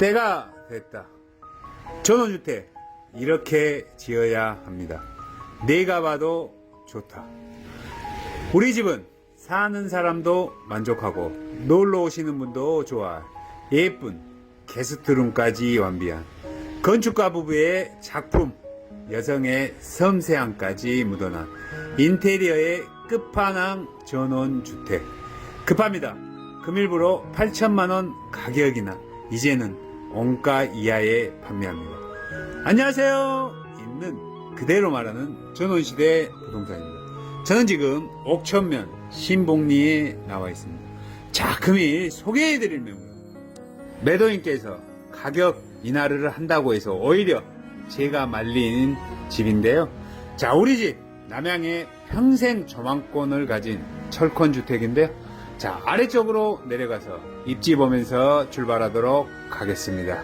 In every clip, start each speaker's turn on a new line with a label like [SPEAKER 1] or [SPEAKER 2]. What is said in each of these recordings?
[SPEAKER 1] 때가 됐다. 전원주택 이렇게 지어야 합니다. 내가 봐도 좋다. 우리 집은 사는 사람도 만족하고 놀러 오시는 분도 좋아 예쁜 게스트룸까지 완비한 건축가 부부의 작품 여성의 섬세함까지 묻어난 인테리어의 끝판왕 전원주택 급합니다. 금일부로 8천만원 가격이나 이제는 원가 이하에 판매합니다. 안녕하세요. 있는 그대로 말하는 전원시대 부동산입니다. 저는 지금 옥천면 신봉리에 나와 있습니다. 자, 금일 소개해드릴 매물. 매도인께서 가격 인하를 한다고 해서 오히려 제가 말린 집인데요. 자, 우리 집 남양의 평생 조망권을 가진 철권 주택인데요. 자, 아래쪽으로 내려가서 입지 보면서 출발하도록 하겠습니다.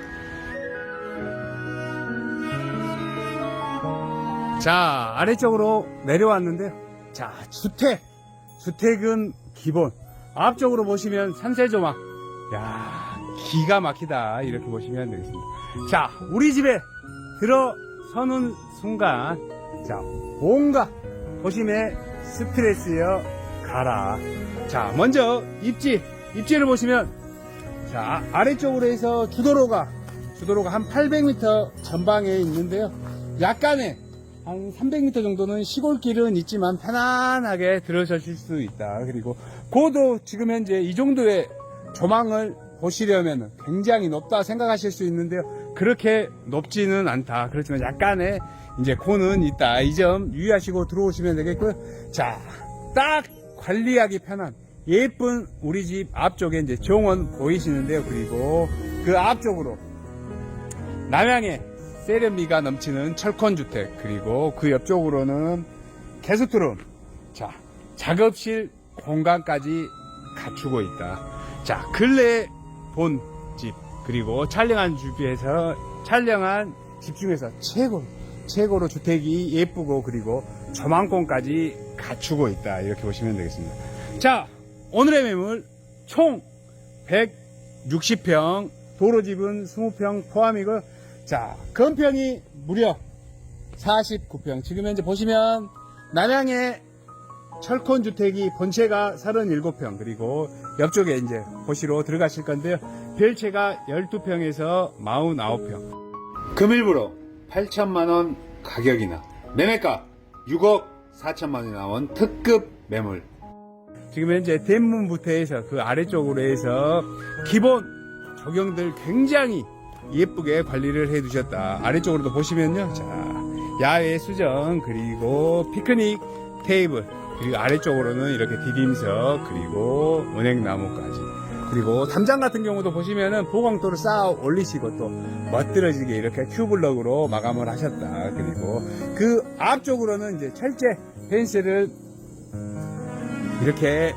[SPEAKER 1] 자, 아래쪽으로 내려왔는데요. 자, 주택. 주택은 기본. 앞쪽으로 보시면 산세조망. 야, 기가 막히다. 이렇게 보시면 되겠습니다. 자, 우리 집에 들어서는 순간, 자, 뭔가 보시면 스트레스여 가라. 자, 먼저 입지. 입지를 보시면, 자, 아래쪽으로 해서 주도로가, 주도로가 한 800m 전방에 있는데요. 약간의 한 300m 정도는 시골길은 있지만 편안하게 들어서실 수 있다. 그리고 고도 지금 현재 이 정도의 조망을 보시려면 굉장히 높다 생각하실 수 있는데요. 그렇게 높지는 않다. 그렇지만 약간의 이제 고는 있다. 이 점 유의하시고 들어오시면 되겠고요. 자, 딱 관리하기 편한 예쁜 우리 집 앞쪽에 이제 정원 보이시는데요. 그리고 그 앞쪽으로 남양의 세련미가 넘치는 철권주택 그리고 그 옆쪽으로는 게스트룸 자 작업실 공간까지 갖추고 있다. 자 근래 본 집 그리고 촬영한 집에서 촬영한 집 중에서 최고 최고로 주택이 예쁘고 그리고 조망권까지 갖추고 있다. 이렇게 보시면 되겠습니다. 자 오늘의 매물 총 160평 도로집은 20평 포함이고 자, 건평이 무려 49평. 지금 현재 보시면 남양의 철콘 주택이 본체가 37평 그리고 옆쪽에 이제 보시로 들어가실 건데요. 별채가 12평에서 49평. 금일부로 8천만 원 가격이나 매매가 6억 4천만 원이 나온 특급 매물. 지금 현재 대문부터 해서 그 아래쪽으로 해서 기본 조경들 굉장히 예쁘게 관리를 해 두셨다. 아래쪽으로도 보시면요. 자, 야외 수정, 그리고 피크닉 테이블, 그리고 아래쪽으로는 이렇게 디딤석, 그리고 은행나무까지. 그리고 담장 같은 경우도 보시면은 보강도를 쌓아 올리시고 또 멋들어지게 이렇게 큐블럭으로 마감을 하셨다. 그리고 그 앞쪽으로는 이제 철제 펜스를 이렇게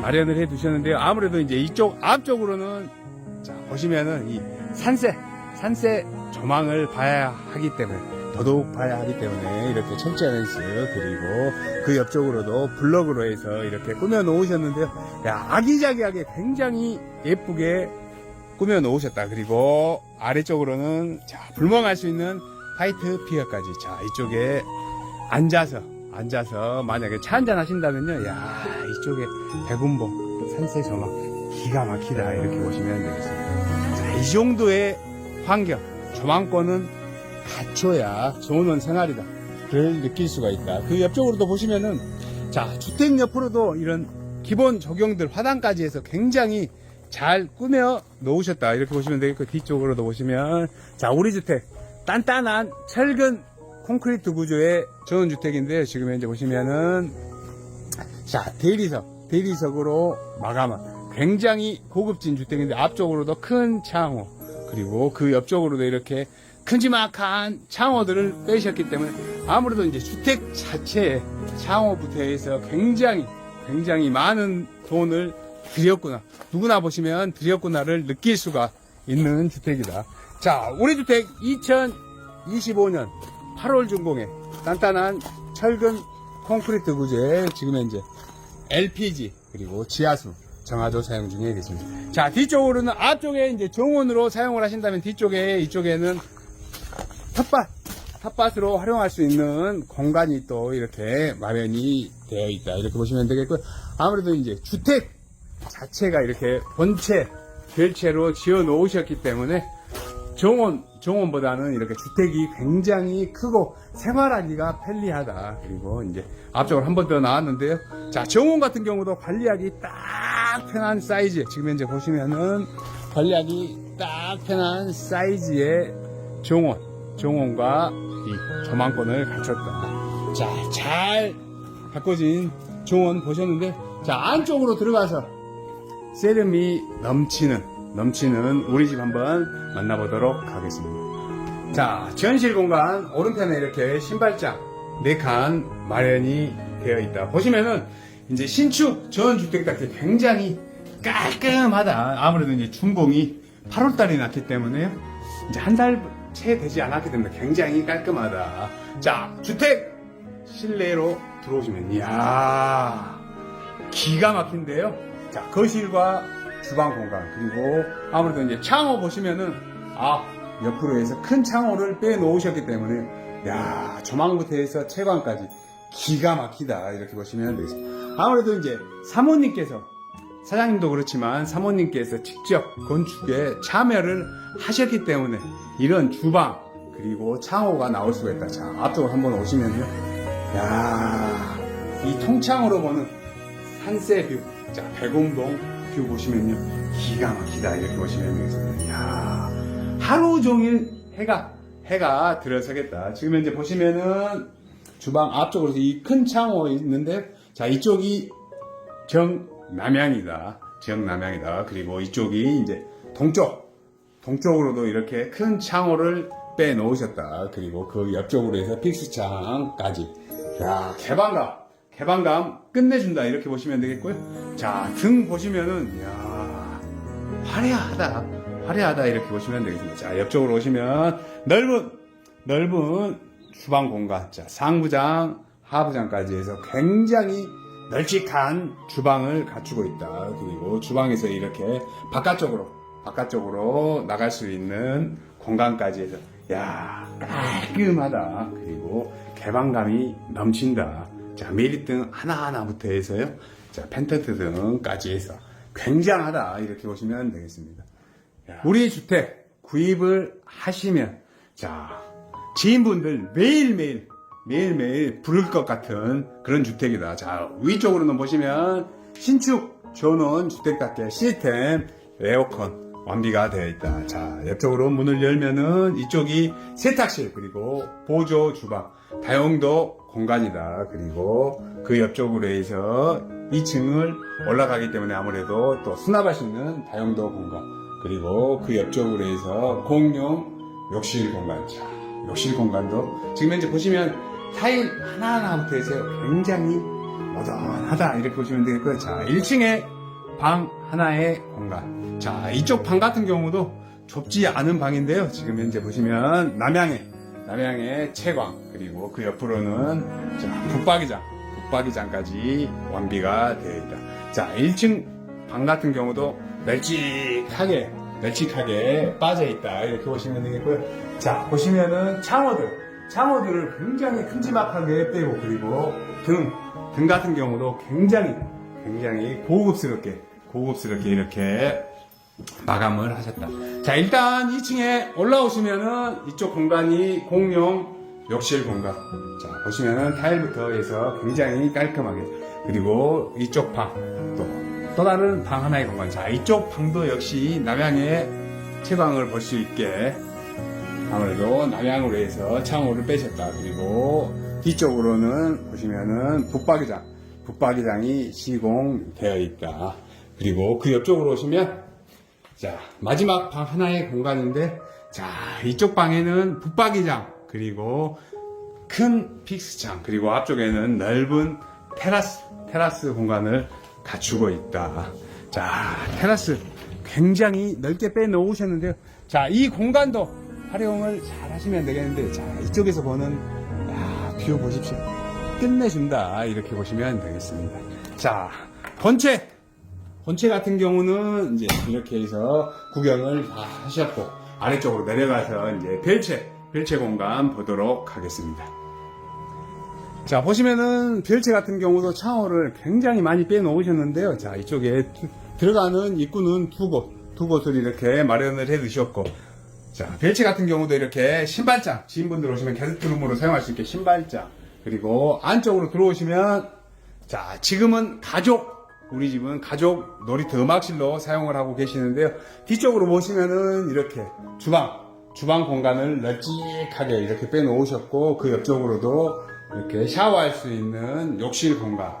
[SPEAKER 1] 마련을 해 두셨는데요. 아무래도 이제 이쪽 앞쪽으로는 자, 보시면은 이 산세, 산세 조망을 봐야 하기 때문에, 더더욱 봐야 하기 때문에 이렇게 철제 렌스, 그리고 그 옆쪽으로도 블럭으로 해서 이렇게 꾸며 놓으셨는데요. 야, 아기자기하게 굉장히 예쁘게 꾸며 놓으셨다. 그리고 아래쪽으로는 자, 불멍할 수 있는 화이트 피어까지. 자, 이쪽에 앉아서, 앉아서 만약에 차 한잔 하신다면요. 야, 이쪽에 백운봉, 산세 조망, 기가 막히다. 이렇게 보시면 되겠습니다. 자, 이 정도의 환경, 조망권은 갖춰야 좋은 생활이다. 를 느낄 수가 있다. 그 옆쪽으로도 보시면은, 자, 주택 옆으로도 이런 기본 조경들, 화단까지 해서 굉장히 잘 꾸며 놓으셨다. 이렇게 보시면 되겠고, 뒤쪽으로도 보시면, 자, 우리 주택, 단단한 철근 콘크리트 구조의 전원주택인데요. 지금 현재 보시면은, 자, 대리석, 대리석으로 마감한 굉장히 고급진 주택인데 앞쪽으로도 큰 창호 그리고 그 옆쪽으로도 이렇게 큼지막한 창호들을 빼셨기 때문에 아무래도 이제 주택 자체에 창호부터 해서 굉장히 굉장히 많은 돈을 들였구나 누구나 보시면 들였구나를 느낄 수가 있는 주택이다 자 우리 주택 2025년 8월 준공에 단단한 철근 콘크리트 구조에 지금 현재 LPG 그리고 지하수 정화조 사용 중에 계십니다. 자, 뒤쪽으로는 앞쪽에 이제 정원으로 사용을 하신다면 뒤쪽에 이쪽에는 텃밭, 텃밭으로 활용할 수 있는 공간이 또 이렇게 마련이 되어 있다. 이렇게 보시면 되겠고요. 아무래도 이제 주택 자체가 이렇게 본체, 별채로 지어 놓으셨기 때문에 정원, 정원보다는 이렇게 주택이 굉장히 크고 생활하기가 편리하다. 그리고 이제 앞쪽으로 한 번 더 나왔는데요. 자, 정원 같은 경우도 관리하기 딱 편한 사이즈. 지금 현재 보시면은 관리하기 딱 편한 사이즈의 정원, 정원과 이 조망권을 갖췄다. 자, 잘 가꿔진 정원 보셨는데, 자, 안쪽으로 들어가서 세름이 넘치는 넘치는 우리 집 한번 만나보도록 하겠습니다. 자, 전실 공간 오른편에 이렇게 신발장 4칸 마련이 되어 있다. 보시면은 이제 신축 전 주택답게 굉장히 깔끔하다. 아무래도 이제 준공이 8월달에 났기 때문에요. 이제 한 달 채 되지 않았기 때문에 굉장히 깔끔하다. 자, 주택 실내로 들어오시면 이야 기가 막힌데요. 자, 거실과 주방 공간, 그리고 아무래도 이제 창호 보시면은, 아, 옆으로 해서 큰 창호를 빼 놓으셨기 때문에, 야, 조망부터 해서 채광까지 기가 막히다. 이렇게 보시면 되겠습니다. 아무래도 이제 사모님께서, 사장님도 그렇지만 사모님께서 직접 건축에 참여를 하셨기 때문에 이런 주방, 그리고 창호가 나올 수가 있다. 자, 앞쪽으로 한번 오시면요. 야, 이 통창으로 보는 산세 뷰. 자, 백운 동뷰 보시면요. 기가 막히다. 이렇게 보시면. 이야, 하루 종일 해가, 해가 들어서겠다. 지금 현재 보시면은 주방 앞쪽으로 이 큰 창호 있는데, 자, 이쪽이 정남향이다. 정남향이다. 그리고 이쪽이 이제 동쪽, 동쪽으로도 이렇게 큰 창호를 빼 놓으셨다. 그리고 그 옆쪽으로 해서 픽스창까지. 자, 개방감. 개방감 끝내준다. 이렇게 보시면 되겠고요. 자, 등 보시면은, 이야, 화려하다. 화려하다. 이렇게 보시면 되겠습니다. 자, 옆쪽으로 오시면 넓은, 넓은 주방 공간. 자, 상부장, 하부장까지 해서 굉장히 널찍한 주방을 갖추고 있다. 그리고 주방에서 이렇게 바깥쪽으로, 바깥쪽으로 나갈 수 있는 공간까지 해서, 야 깔끔하다. 그리고 개방감이 넘친다. 자, 메리 등 하나하나부터 해서요. 자, 펜턴트 등까지 해서 굉장하다. 이렇게 보시면 되겠습니다. 야, 우리 주택 구입을 하시면, 자, 지인분들 매일매일, 매일매일 부를 것 같은 그런 주택이다. 자, 위쪽으로는 보시면 신축 전원 주택답게 시스템 에어컨 완비가 되어 있다. 자, 옆쪽으로 문을 열면은 이쪽이 세탁실 그리고 보조 주방 다용도 공간이다. 그리고 그 옆쪽으로 해서 2층을 올라가기 때문에 아무래도 또 수납할 수 있는 다용도 공간 그리고 그 옆쪽으로 해서 공용 욕실 공간. 자, 욕실 공간도 지금 현재 보시면 타일 하나하나부터 해서 굉장히 모던하다 이렇게 보시면 되겠고요. 자, 1층에 방 하나의 공간. 자, 이쪽 방 같은 경우도 좁지 않은 방인데요. 지금 현재 보시면 남향에, 남향에 채광, 그리고 그 옆으로는 자, 붙박이장, 붙박이장까지 완비가 되어 있다. 자, 1층 방 같은 경우도 널찍하게, 널찍하게 빠져 있다. 이렇게 보시면 되겠고요. 자, 보시면은 창호들, 창호들을 굉장히 큼지막하게 빼고, 그리고 등, 등 같은 경우도 굉장히, 굉장히 고급스럽게, 고급스럽게 이렇게 마감을 하셨다. 자, 일단 2층에 올라오시면은 이쪽 공간이 공용 욕실 공간. 자, 보시면은 타일부터 해서 굉장히 깔끔하게. 그리고 이쪽 방, 또, 또 다른 방 하나의 공간. 자, 이쪽 방도 역시 남향의 채광을 볼 수 있게 아무래도 남향으로 해서 창호를 빼셨다. 그리고 뒤쪽으로는 보시면은 붙박이장, 붙박이장이 시공되어 있다. 그리고 그 옆쪽으로 오시면 자 마지막 방 하나의 공간인데 자 이쪽 방에는 붙박이장 그리고 큰 픽스창 그리고 앞쪽에는 넓은 테라스 테라스 공간을 갖추고 있다. 자 테라스 굉장히 넓게 빼 놓으셨는데요. 자이 공간도 활용을 잘 하시면 되겠는데 자 이쪽에서 보는 야, 뷰 보십시오. 끝내준다 이렇게 보시면 되겠습니다. 자 본체 본체 같은 경우는 이제 이렇게 해서 구경을 다 하셨고 아래쪽으로 내려가서 이제 별채 별채 공간 보도록 하겠습니다. 자 보시면은 별채 같은 경우도 창호를 굉장히 많이 빼놓으셨는데요. 자 이쪽에 두- 들어가는 입구는 두 곳, 두 곳을 이렇게 마련을 해 두셨고 자 별채 같은 경우도 이렇게 신발장 지인분들 오시면 게스트룸으로 사용할 수 있게 신발장 그리고 안쪽으로 들어오시면 자 지금은 가족 우리 집은 가족 놀이터 음악실로 사용을 하고 계시는데요. 뒤쪽으로 보시면은 이렇게 주방 주방 공간을 널찍하게 이렇게 빼놓으셨고 그 옆쪽으로도 이렇게 샤워할 수 있는 욕실 공간.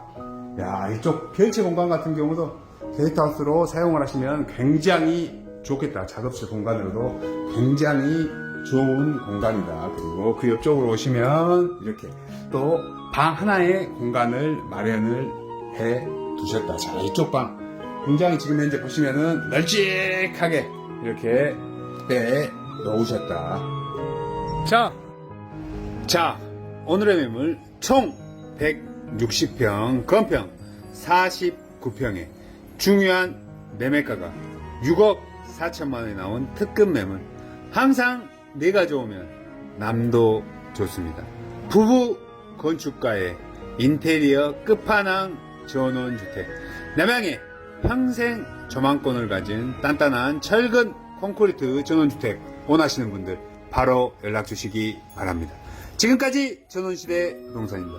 [SPEAKER 1] 야 이쪽 별채 공간 같은 경우도 게스트하우스로 사용을 하시면 굉장히 좋겠다. 작업실 공간으로도 굉장히 좋은 공간이다. 그리고 그 옆쪽으로 오시면 이렇게 또 방 하나의 공간을 마련을 해 두셨다. 자, 이쪽 방. 굉장히 지금 현재 보시면은 널찍하게 이렇게 빼 놓으셨다. 자, 자, 오늘의 매물 총 160평, 건평 49평에 중요한 매매가가 6억 4천만 원이 나온 특급 매물. 항상 내가 좋으면 남도 좋습니다. 부부 건축가의 인테리어 끝판왕 전원주택. 남양에 평생 조망권을 가진 단단한 철근 콘크리트 전원주택 원하시는 분들 바로 연락 주시기 바랍니다. 지금까지 전원시대 부동산입니다.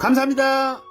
[SPEAKER 1] 감사합니다.